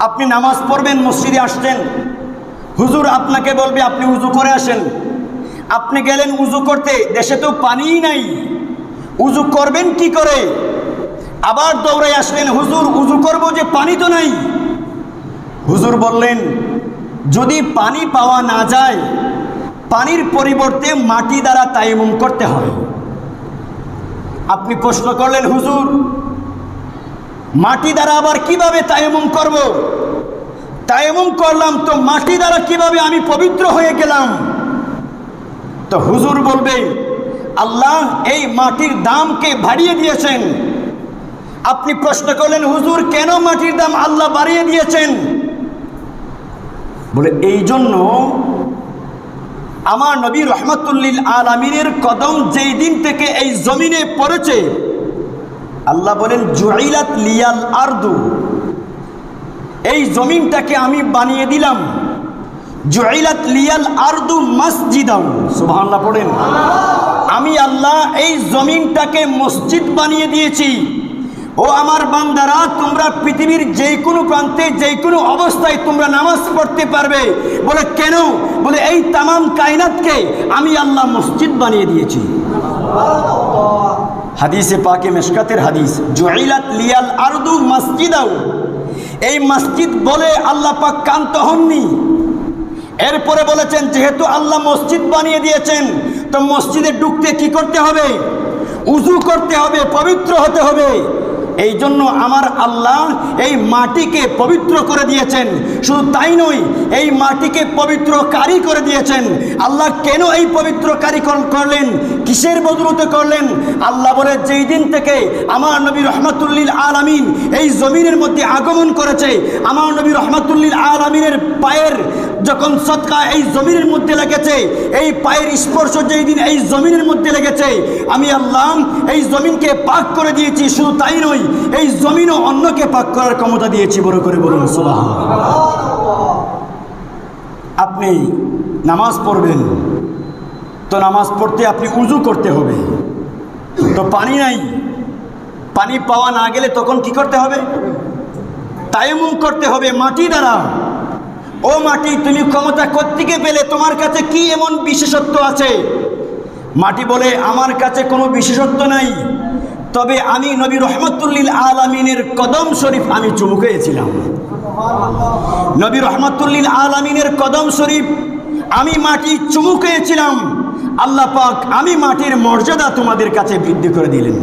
আপনি নামাজ পড়বেন, মসজিদে আসছেন। হুজুর আপনাকে বলবে, আপনি উজু করে আসেন। আপনি গেলেন উজু করতে, দেশে তো পানিই নাই। উজু করবেন কি করে? আবার দৌড়ে আসলেন, হুজুর, উজু করব যে পানি তো নাই। হুজুর বললেন, যদি পানি পাওয়া না যায়, পানির পরিবর্তে মাটি দ্বারা তাইমুম করতে হয়। আপনি প্রশ্ন করলেন, হুজুর মাটি দ্বারা আবার কীভাবে তাইমুম করব? তাইমুম করলাম তো মাটি দ্বারা কীভাবে আমি পবিত্র হয়ে গেলাম? তো হুজুর বলবে, আল্লাহ এই মাটির দামকে বাড়িয়ে দিয়েছেন। আপনি প্রশ্ন করলেন, হুজুর, কেন মাটির দাম আল্লাহ বাড়িয়ে দিয়েছেন? বলে, এই জন্য আমার নবী রহমতুল্লিল আলমিনের কদম যেই দিন থেকে এই জমিনে পড়েছে আল্লাহ বলেন জুয়াইলাত লিয়াল আর্দু। এই জমিনটাকে আমি বানিয়ে দিলাম। জুয়াইলাত লিয়াল আরদু মসজিদাম সুবহানাল্লাহ পড়েন। আমি আল্লাহ এই জমিনটাকে মসজিদ বানিয়ে দিয়েছি। ও আমার বান্দারা, তোমরা পৃথিবীর যে কোনো প্রান্তে যে কোনো অবস্থায় তোমরা নামাজ পড়তে পারবে। বলে, কেন? বলে, এই তামাম কায়নাতকে আমি আল্লাহ মসজিদ বানিয়ে দিয়েছি। হাদিসে পাকে মেশকাতের হাদিস, জুইলাত লিয়াল আরদু মসজিদাও এই মসজিদ বলে আল্লাহ পাক কান্ত হননি। এরপরে বলেছেন, যেহেতু আল্লাহ মসজিদ বানিয়ে দিয়েছেন, তো মসজিদে ঢুকতে কি করতে হবে? উজু করতে হবে, পবিত্র হতে হবে। এই জন্য আমার আল্লাহ এই মাটিকে পবিত্র করে দিয়েছেন। শুধু তাই নয়, এই মাটিকে পবিত্র কারি দিয়েছেন। আল্লাহ কেন এই পবিত্র কারি করলেন? কিসের বদলতে করলেন? আল্লাহ বলে, যেই দিন থেকে আমার নবী রহমতুল্লিল আলামিন এই জমিনের মধ্যে আগমন করেছে, আমার নবী রহমতুল্লিল আলামিনের পায়ের যখন সৎকা এই জমিনের মধ্যে লেগেছে, এই পায়ের স্পর্শ যেই দিন এই জমিনের মধ্যে লেগেছে, আমি আল্লাহ এই জমিনকে পাক করে দিয়েছি, শুধু তাই নয়, এই জমিনও অন্যকে পাক করার ক্ষমতা দিয়েছি, বড় করে বলুন সুবাহ আপনি নামাজ পড়বেন, তো নামাজ পড়তে আপনি উজু করতে হবে, তো পানি নাই, পানি পাওয়া না গেলে তখন কি করতে হবে? তাইমুম করতে হবে মাটি দ্বারা। ও মাটি, তুমি ক্ষমতা কোত্থেকে পেলে? তোমার কাছে কি এমন বিশেষত্ব আছে? মাটি বলে, আমার কাছে কোনো বিশেষত্ব নাই। তবে আমি নবী রহমতুল্লিল আলমিনের কদম শরীফ আমি চুমুকেছিলাম নবী রহমতুল্লিল আলমিনের কদম শরীফ আমি মাটি চুমুকেছিলাম আল্লাহ পাক আমি মাটির মর্যাদা তোমাদের কাছে বৃদ্ধি করে দিলেন।